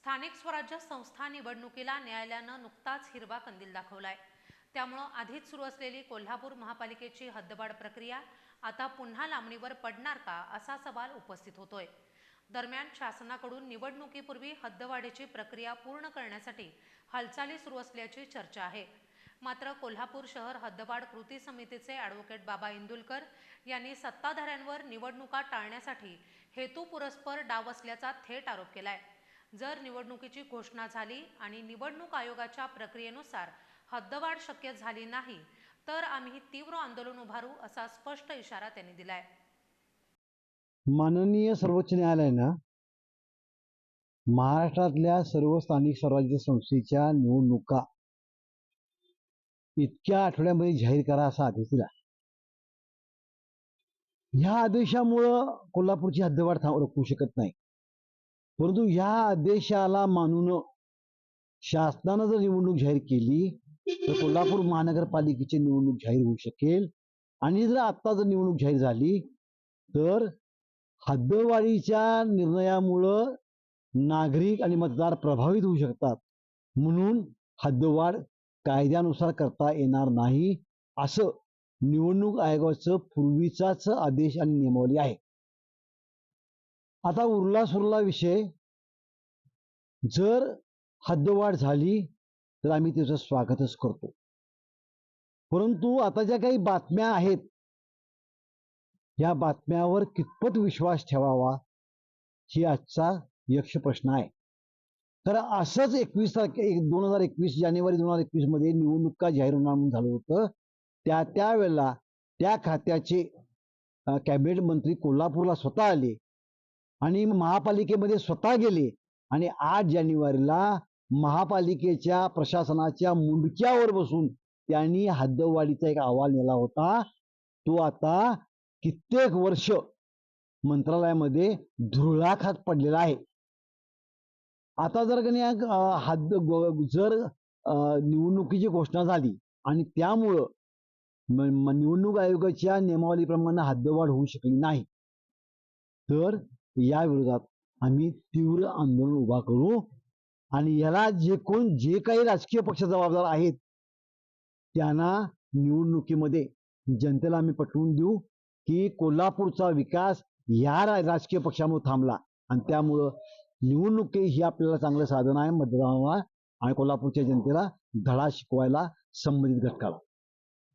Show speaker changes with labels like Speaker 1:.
Speaker 1: स्थानिक स्वराज्य संस्था निवडणुकीला न्यायालयानं नुकताच हिरवा कंदील दाखवलाय. त्यामुळं आधीच सुरू असलेली कोल्हापूर महापालिकेची हद्दवाढ प्रक्रिया आता पुन्हा लांबणीवर पडणार का असा सवाल उपस्थित होतोय. दरम्यान शासनाकडून निवडणुकीपूर्वी हद्दवाढीची प्रक्रिया पूर्ण करण्यासाठी हालचाली सुरू असल्याची चर्चा आहे. मात्र कोल्हापूर शहर हद्दवाढ कृती समितीचे ॲडव्होकेट बाबा इंदुलकर यांनी सत्ताधाऱ्यांवर निवडणुका टाळण्यासाठी हेतुपुरस्पर डाव असल्याचा थेट आरोप केलाय. जर निवडणुकीची घोषणा झाली आणि निवडणूक आयोगाच्या प्रक्रियेनुसार हद्दवाढ शक्य झाली नाही तर आम्ही तीव्र आंदोलन उभारू असा स्पष्ट इशारा त्यांनी दिलाय.
Speaker 2: माननीय सर्वोच्च न्यायालयानं महाराष्ट्रातल्या सर्व स्थानिक स्वराज्य संस्थेच्या निवडणुका इतक्या आठवड्यामध्ये जाहीर करा असा आदेश दिला. ह्या आदेशामुळं कोल्हापूरची हद्दवाढ थांब रोखू शकत नाही. परंतु ह्या आदेशाला मानून शासनानं जर निवडणूक जाहीर केली तर कोल्हापूर महानगरपालिकेची निवडणूक जाहीर होऊ शकेल. आणि जर आता जर निवडणूक जाहीर झाली तर हद्दवाढीच्या निर्णयामुळं नागरिक आणि मतदार प्रभावित होऊ शकतात. म्हणून हद्दवाढ कायद्यानुसार करता येणार नाही असं निवडणूक आयोगाचं पूर्वीचाच आदेश आणि नियमावली आहे. आता उरला सुरला विषय जर हद्दवाढ झाली तर आम्ही त्याचं स्वागतच करतो. परंतु आता ज्या काही बातम्या आहेत या बातम्यावर कितपत विश्वास ठेवावा ही आजचा यक्ष प्रश्न आहे. तर असंच एकवीस तारखे दोन हजार एकवीस जानेवारी दोन हजार एकवीसमध्ये निवडणुका जाहीर म्हणून झालं होतं. त्या त्यावेळेला त्या खात्याचे कॅबिनेट मंत्री कोल्हापूरला स्वतः आले आणि महापालिकेमध्ये स्वतः गेले. आणि आठ जानेवारीला महापालिकेच्या प्रशासनाच्या मुंडक्यावर बसून त्यांनी हद्दवाढीचा एक अहवाल नेला होता. तो आता कित्येक वर्ष मंत्रालयामध्ये धुळाखात पडलेला आहे. आता जर का हद्द जर निवडणुकीची घोषणा झाली आणि त्यामुळं निवडणूक आयोगाच्या नियमावलीप्रमाणे हद्दवाढ होऊ शकली नाही तर या विरोधात आम्ही तीव्र आंदोलन उभा करू आणि याला जे कोण जे काही राजकीय पक्ष जबाबदार आहेत त्यांना निवडणुकीमध्ये जनतेला आम्ही पटवून देऊ की कोल्हापूरचा विकास या राजकीय पक्षामुळे थांबला. आणि त्यामुळं निवडणुकी ही आपल्याला चांगलं साधन आहे मतदानाला आणि कोल्हापूरच्या जनतेला धडा शिकवायला संबंधित घटकाला.